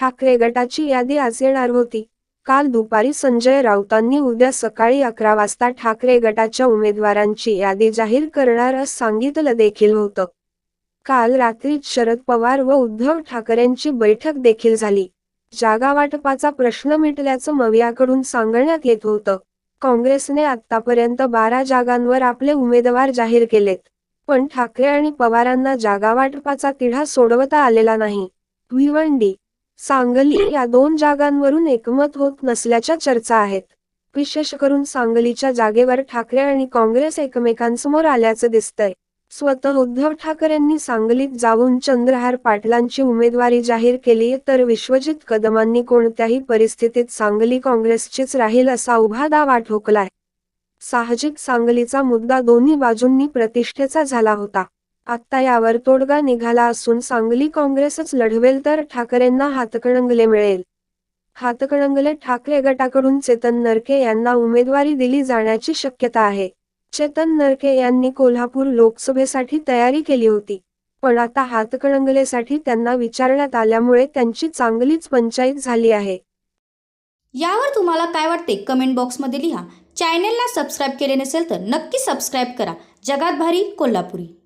ठाकरे गटाची यादी आज येणार होती. काल दुपारी संजय राऊतांनी उद्या सकाळी अकरा वाजता ठाकरे गटाच्या उमेदवारांची यादी जाहीर करणार असं सांगितलं देखील होतं. काल रात्रीच शरद पवार व उद्धव ठाकरेंची बैठक देखील झाली. जागा वाटपाचा प्रश्न मिटल्याचं मवियाकडून सांगण्यात येत होतं. काँग्रेसने आतापर्यंत बारा जागांवर आपले उमेदवार जाहीर केलेत. पण ठाकरे आणि पवारांना जागा वाटपाचा तिढा सोडवता आलेला नाही. भिवंडी सांगली या दोन जागांवरून एकमत होत नसल्याच्या चर्चा आहेत. विशेष करून सांगलीच्या जागेवर ठाकरे आणि काँग्रेस एकमेकांसमोर आल्याचं दिसतंय. स्वतः उद्धव ठाकरेंनी सांगलीत जाऊन चंद्रहार पाटलांची उमेदवारी जाहीर केली तर विश्वजित कदमांनी कोणत्याही परिस्थितीत सांगली काँग्रेसचीच राहील असा उभा दावा ठोकलाय. साहजिक सांगलीचा मुद्दा दोन्ही बाजूंनी प्रतिष्ठेचा झाला होता. आता यावर तोडगा निघाला असून सांगली काँग्रेसच लढवेल तर ठाकरेंना हातकणंगले मिळेल. हातकणंगले ठाकरे गटाकडून चेतन नरके यांना उमेदवारी दिली जाण्याची शक्यता आहे. चेतन नरके यांनी कोल्हापूर लोकसभेसाठी तयारी केली होती. पण आता हातकणंगलेसाठी त्यांना विचारण्यात आल्यामुळे त्यांची चांगलीच पंचायत झाली आहे. यावर तुम्हाला काय वाटते? कमेंट बॉक्समध्ये लिहा. चॅनेलला सबस्क्राईब केले नसेल तर नक्की सबस्क्राईब करा. जगात भारी कोल्हापुरी.